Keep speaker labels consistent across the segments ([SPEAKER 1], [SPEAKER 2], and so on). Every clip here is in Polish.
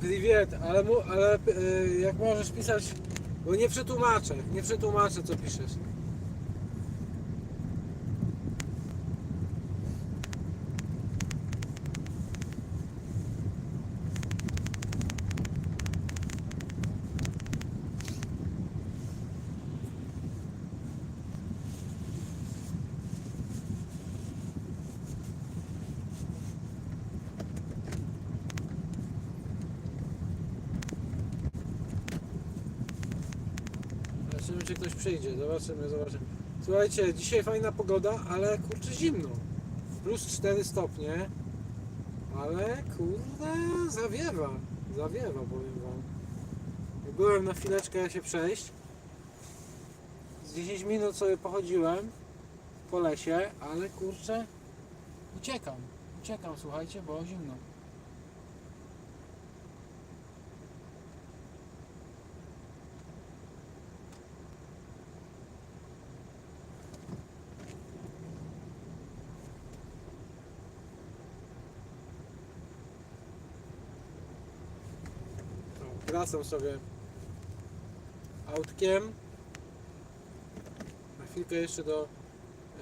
[SPEAKER 1] Pri- Privet, ale, mu, ale y, jak możesz pisać, bo nie przetłumaczę, nie przetłumaczę co piszesz. Zobaczymy czy ktoś przyjdzie, zobaczymy, zobaczymy. Słuchajcie, dzisiaj fajna pogoda, ale kurczę zimno. Plus 4 stopnie, ale kurde zawiewa, zawiewa powiem wam. Byłem na chwileczkę się przejść. Z 10 minut sobie pochodziłem po lesie, ale kurczę uciekam, uciekam słuchajcie, bo zimno. Wracam sobie autkiem. Na chwilkę jeszcze do,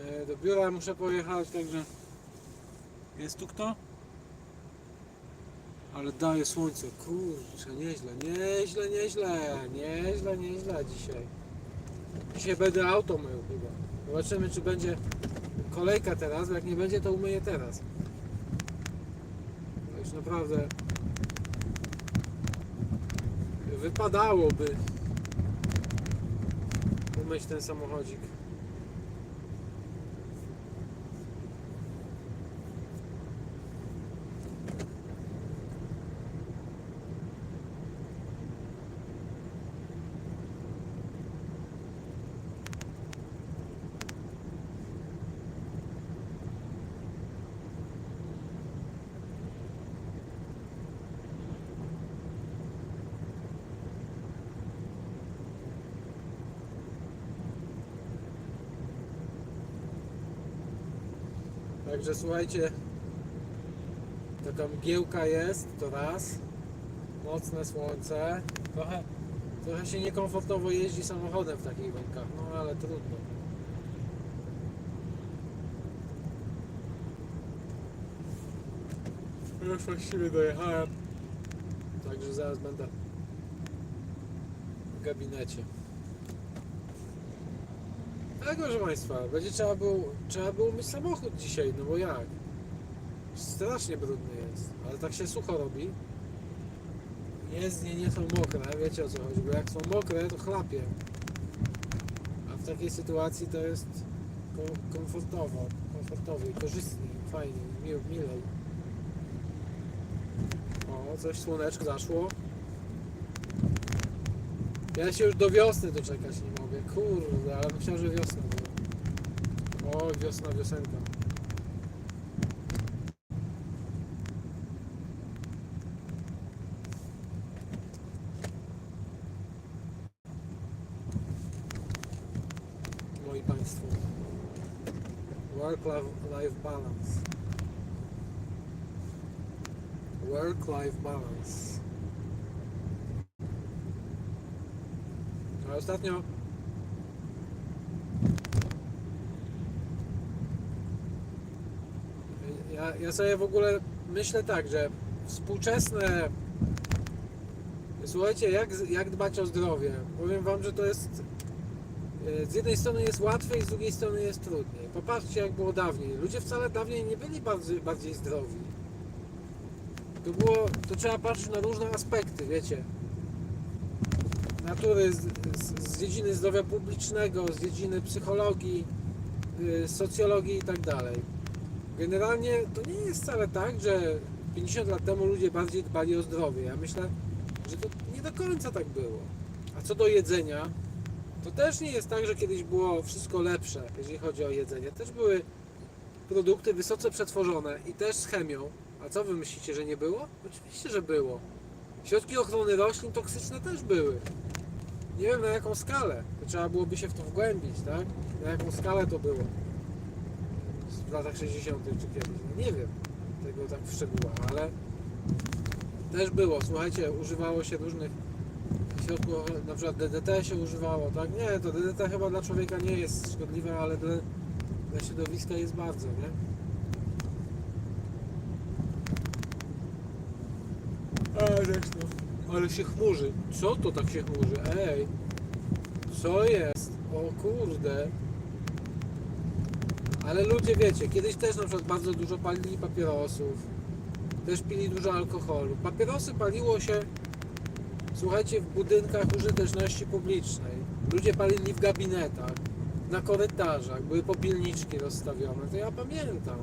[SPEAKER 1] e, do biura muszę pojechać, także jest tu kto? Ale daje słońce, kurczę, nieźle, nieźle, nieźle, nieźle, nieźle dzisiaj. Dzisiaj będę auto mył chyba. Zobaczymy czy będzie kolejka teraz, bo jak nie będzie to umyję teraz. Już naprawdę wypadałoby umyć ten samochodzik. Także słuchajcie, taka mgiełka jest, to raz. Mocne słońce. Trochę, trochę się niekomfortowo jeździ samochodem w takich warunkach, no ale trudno. Już właściwie dojechałem. Także zaraz będę w gabinecie. Tak, proszę Państwa, będzie trzeba było, trzeba było myć samochód dzisiaj, no bo jak? Strasznie brudny jest, ale tak się sucho robi. Jezdnie nie są mokre, wiecie o co chodzi, bo jak są mokre, to chlapie. A w takiej sytuacji to jest kom- komfortowo, i korzystniej, fajnie, miło, milej. O, coś słoneczko zaszło. Ja się już do wiosny doczekać nie mogę. Kurde, ale myślałem, że wiosna była. O, wiosna, wiosenka. Moi Państwo. Work-life balance. Work-life balance. Ostatnio ja, ja sobie w ogóle myślę tak, że współczesne słuchajcie, jak, jak dbać o zdrowie? Powiem wam, że to jest e, z jednej strony jest łatwiej, z drugiej strony jest trudniej. Popatrzcie jak było dawniej. Ludzie wcale dawniej nie byli bardziej, bardziej zdrowi. To było, to trzeba patrzeć na różne aspekty, wiecie natury, z, z, dziedziny zdrowia publicznego, z dziedziny psychologii, y, socjologii i tak. Generalnie to nie jest wcale tak, że 50 lat temu ludzie bardziej dbali o zdrowie. Ja myślę, że to nie do końca tak było. A co do jedzenia, to też nie jest tak, że kiedyś było wszystko lepsze, jeżeli chodzi o jedzenie. Też były produkty wysoce przetworzone i też z chemią. A co wy myślicie, że nie było? Oczywiście, że było. Środki ochrony roślin toksyczne też były. Nie wiem na jaką skalę. To trzeba byłoby się w to wgłębić, tak? Na jaką skalę to było. W latach 60. czy kiedyś. No nie wiem tego tak w szczegółach, ale też było, słuchajcie, używało się różnych środków, na przykład DDT się używało, tak? Nie, to DDT chyba dla człowieka nie jest szkodliwe, ale dla, dla środowiska jest bardzo, nie? Ale, ale się chmurzy. Co to tak się chmurzy? Ej, co jest? O kurde. Ale ludzie wiecie, kiedyś też na przykład bardzo dużo palili papierosów, też pili dużo alkoholu. Papierosy paliło się, słuchajcie, w budynkach użyteczności publicznej. Ludzie palili w gabinetach, na korytarzach, były popilniczki rozstawione. To ja pamiętam.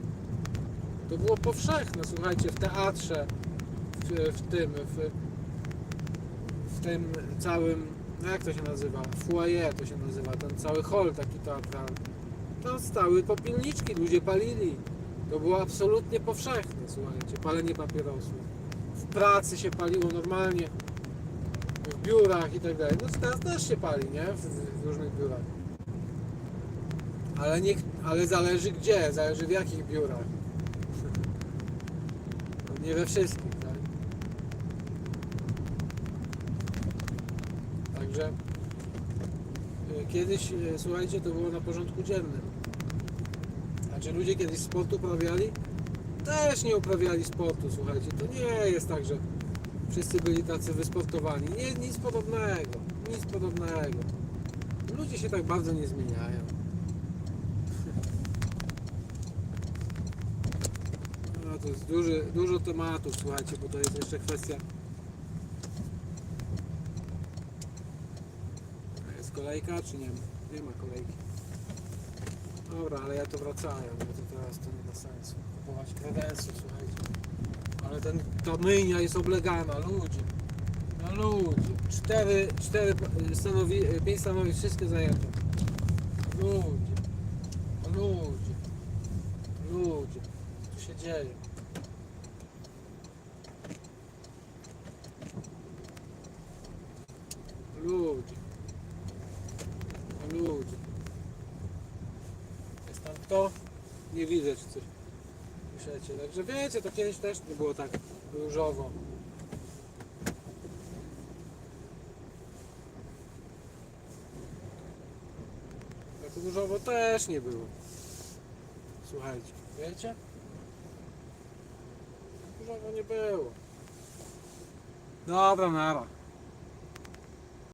[SPEAKER 1] To było powszechne, słuchajcie, w teatrze, w, w tym, w tym całym, no jak to się nazywa? Foyer to się nazywa, ten cały hall taki teatralny. Tam stały popilniczki, ludzie palili. To było absolutnie powszechne, słuchajcie, palenie papierosów. W pracy się paliło normalnie, w biurach i tak dalej. No teraz też się pali, nie? W, w różnych biurach. Ale, nie, ale zależy gdzie, zależy w jakich biurach. Nie we wszystkich, tak? Także y, kiedyś, y, słuchajcie, to było na porządku dziennym. A czy ludzie kiedyś sport uprawiali? Też nie uprawiali sportu, słuchajcie. To nie jest tak, że wszyscy byli tacy wysportowani. Nie, nic podobnego. Nic podobnego. Ludzie się tak bardzo nie zmieniają. No, to jest duży, dużo tematów, słuchajcie, bo to jest jeszcze kwestia. A Jest kolejka, czy nie? Nie ma kolejki. Dobra, ale ja to wracałem, bo to teraz to nie ma sensu. Kupować kredensy, słuchajcie. Ale ten, ta myjnia jest oblegana, ludzie. No ludzie. Cztery, cztery stanowi, pięć stanowisk, wszystkie zajęte. Ludzie. Ludzie. Ludzie. Co się dzieje? Ludzie. No ludzie. Jest tam kto? Nie widzę czy coś. Piszecie. Także wiecie, to kiedyś też nie było tak różowo. Tak różowo też nie było. Słuchajcie, wiecie? Różowo nie było. Dobra, nara.